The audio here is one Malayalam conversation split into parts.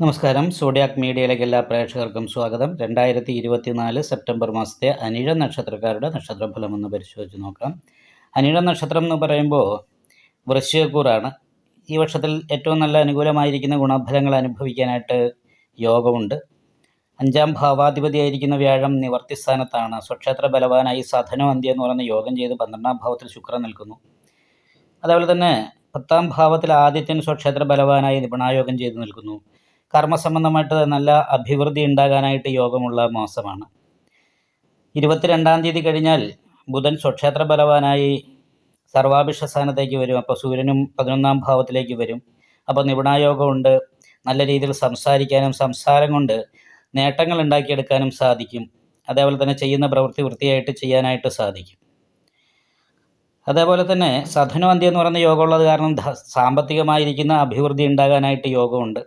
നമസ്കാരം. സോഡിയാക് മീഡിയയിലേക്ക് എല്ലാ പ്രേക്ഷകർക്കും സ്വാഗതം. രണ്ടായിരത്തി ഇരുപത്തിനാല് സെപ്റ്റംബർ മാസത്തെ അനിഴ നക്ഷത്രക്കാരുടെ നക്ഷത്രഫലം ഒന്ന് പരിശോധിച്ച് നോക്കാം. അനിഴ നക്ഷത്രം എന്ന് പറയുമ്പോൾ വൃശ്ചികക്കൂറാണ്. ഈ വർഷത്തിൽ ഏറ്റവും നല്ല അനുകൂലമായിരിക്കുന്ന ഗുണഫലങ്ങൾ അനുഭവിക്കാനായിട്ട് യോഗമുണ്ട്. അഞ്ചാം ഭാവാധിപതിയായിരിക്കുന്ന വ്യാഴം നിവർത്തി സ്ഥാനത്താണ് സ്വക്ഷേത്ര ബലവാനായി സധനോ അന്ത്യ എന്ന് പറയുന്ന യോഗം ചെയ്ത് പന്ത്രണ്ടാം ഭാവത്തിൽ ശുക്രൻ നിൽക്കുന്നു. അതേപോലെ തന്നെ പത്താം ഭാവത്തിൽ ആദിത്യൻ സ്വക്ഷേത്ര ബലവാനായി നിപുണായോഗം ചെയ്ത് നിൽക്കുന്നു. കർമ്മസംബന്ധമായിട്ട് നല്ല അഭിവൃദ്ധി ഉണ്ടാകാനായിട്ട് യോഗമുള്ള മാസമാണ്. ഇരുപത്തിരണ്ടാം തീയതി കഴിഞ്ഞാൽ ബുധൻ സ്വക്ഷേത്ര ബലവാനായി സർവാഭിഷ സ്ഥാനത്തേക്ക് വരും. അപ്പോൾ സൂര്യനും പതിനൊന്നാം ഭാവത്തിലേക്ക് വരും. അപ്പോൾ നിപുണായോഗമുണ്ട് നല്ല രീതിയിൽ സംസാരിക്കാനും സംസാരം കൊണ്ട് നേട്ടങ്ങൾ ഉണ്ടാക്കിയെടുക്കാനും സാധിക്കും. അതേപോലെ തന്നെ ചെയ്യുന്ന പ്രവൃത്തി വൃത്തിയായിട്ട് ചെയ്യാനായിട്ട് സാധിക്കും. അതേപോലെ തന്നെ സധനവന്തി എന്ന് പറയുന്ന യോഗമുള്ളത് കാരണം സാമ്പത്തികമായിരിക്കുന്ന അഭിവൃദ്ധി ഉണ്ടാകാനായിട്ട് യോഗമുണ്ട്.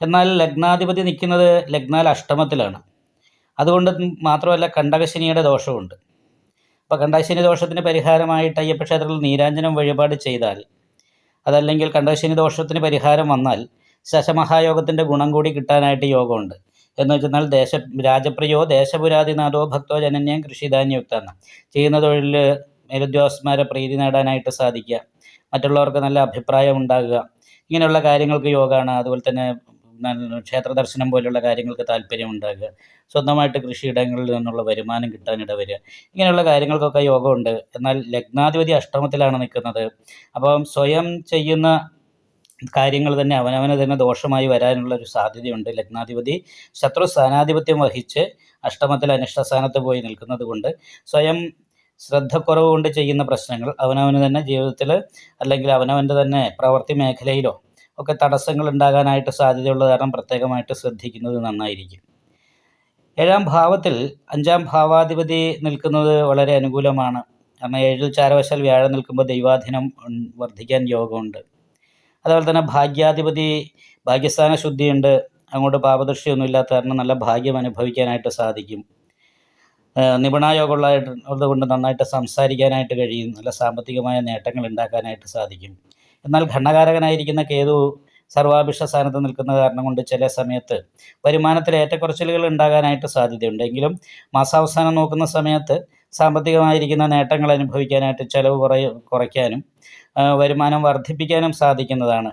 എന്നാൽ ലഗ്നാധിപതി നിൽക്കുന്നത് ലഗ്നാൽ അഷ്ടമത്തിലാണ്. അതുകൊണ്ട് മാത്രമല്ല കണ്ടകശനിയുടെ ദോഷമുണ്ട് അപ്പോൾ കണ്ടകശനി ദോഷത്തിന് പരിഹാരമായിട്ട് അയ്യപ്പ ക്ഷേത്രത്തിൽ നീരാഞ്ജനം വഴിപാട് ചെയ്താൽ അതല്ലെങ്കിൽ കണ്ടകശനി ദോഷത്തിന് പരിഹാരം വന്നാൽ ശശമഹായോഗത്തിന്റെ ഗുണം കൂടി കിട്ടാനായിട്ട് യോഗമുണ്ട്. എന്ന് വെച്ചെന്നാൽ ദേശ രാജപ്രിയോ ദേശപുരാതിനാഥോ ഭക്തോ ജനന്യം കൃഷിധാന്യയുക്താണ് ചെയ്യുന്ന തൊഴിലിൽ മേലുദ്യോഗസ്ഥന്മാരെ പ്രീതി നേടാനായിട്ട് സാധിക്കുക. മറ്റുള്ളവർക്ക് നല്ല അഭിപ്രായം ഉണ്ടാകുക. ഇങ്ങനെയുള്ള കാര്യങ്ങൾക്ക് യോഗമാണ്. അതുപോലെ തന്നെ ക്ഷേത്ര ദർശനം പോലുള്ള കാര്യങ്ങൾക്ക് താല്പര്യം ഉണ്ടാകുക സ്വന്തമായിട്ട് കൃഷിയിടങ്ങളിൽ നിന്നുള്ള വരുമാനം കിട്ടാനിട വരിക. ഇങ്ങനെയുള്ള കാര്യങ്ങൾക്കൊക്കെ യോഗമുണ്ട്. എന്നാൽ ലഗ്നാധിപതി അഷ്ടമത്തിലാണ് നിൽക്കുന്നത്. അപ്പം സ്വയം ചെയ്യുന്ന കാര്യങ്ങൾ തന്നെ അവനവന് തന്നെ ദോഷമായി വരാനുള്ള ഒരു സാധ്യതയുണ്ട്. ലഗ്നാധിപതി ശത്രു സ്ഥാനാധിപത്യം വഹിച്ച് അഷ്ടമത്തിൽ അനിഷ്ട സ്ഥാനത്ത് പോയി നിൽക്കുന്നത് കൊണ്ട് സ്വയം ശ്രദ്ധക്കുറവ് കൊണ്ട് ചെയ്യുന്ന പ്രശ്നങ്ങൾ അവനവന് തന്നെ ജീവിതത്തിൽ അല്ലെങ്കിൽ അവനവന്റെ തന്നെ പ്രവൃത്തി മേഖലയിലോ ഒക്കെ തടസ്സങ്ങൾ ഉണ്ടാകാനായിട്ട് സാധ്യതയുള്ള കാരണം പ്രത്യേകമായിട്ട് ശ്രദ്ധിക്കുന്നത് നന്നായിരിക്കും. ഏഴാം ഭാവത്തിൽ അഞ്ചാം ഭാവാധിപതി നിൽക്കുന്നത് വളരെ അനുകൂലമാണ്. കാരണം ഏഴിൽ ചാരവശാൽ വ്യാഴം നിൽക്കുമ്പോൾ ദൈവാധീനം വർദ്ധിക്കാൻ യോഗമുണ്ട്. അതുപോലെ തന്നെ ഭാഗ്യാധിപതി ഭാഗ്യസ്ഥാന ശുദ്ധിയുണ്ട്. അങ്ങോട്ട് പാപദൃഷ്ടിയൊന്നും ഇല്ലാത്ത കാരണം നല്ല ഭാഗ്യം അനുഭവിക്കാനായിട്ട് സാധിക്കും. നിപുണായോഗമുള്ളതായിട്ട് ഉള്ളതുകൊണ്ട് നന്നായിട്ട് സംസാരിക്കാനായിട്ട് കഴിയും. നല്ല സാമ്പത്തികമായ നേട്ടങ്ങൾ ഉണ്ടാക്കാനായിട്ട് സാധിക്കും. എന്നാൽ ഘണ്ണകാരകനായിരിക്കുന്ന കേതു സർവാഭിഷ്ട സ്ഥാനത്ത് നിൽക്കുന്ന കാരണം കൊണ്ട് ചില സമയത്ത് വരുമാനത്തിൽ ഏറ്റക്കുറച്ചിലുകൾ ഉണ്ടാകാനായിട്ട് സാധ്യതയുണ്ട്. എങ്കിലും മാസാവസാനം നോക്കുന്ന സമയത്ത് സാമ്പത്തികമായിരിക്കുന്ന നേട്ടങ്ങൾ അനുഭവിക്കാനായിട്ട് ചിലവ് കുറയ കുറയ്ക്കാനും വരുമാനം വർദ്ധിപ്പിക്കാനും സാധിക്കുന്നതാണ്.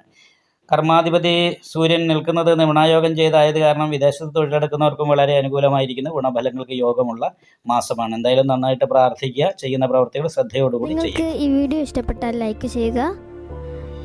കർമാധിപതി സൂര്യൻ നിൽക്കുന്നത് നിമണായോഗം ചെയ്തായത് കാരണം വിദേശത്ത് തൊഴിലെടുക്കുന്നവർക്കും വളരെ അനുകൂലമായിരിക്കുന്ന ഗുണഫലങ്ങൾക്ക് യോഗമുള്ള മാസമാണ്. എന്തായാലും നന്നായിട്ട് പ്രാർത്ഥിക്കുക ചെയ്യുന്ന പ്രവർത്തികൾ ശ്രദ്ധയോടുകൂടി ചെയ്യുക. ഈ വീഡിയോ ഇഷ്ടപ്പെട്ടാൽ ലൈക്ക് ചെയ്യുക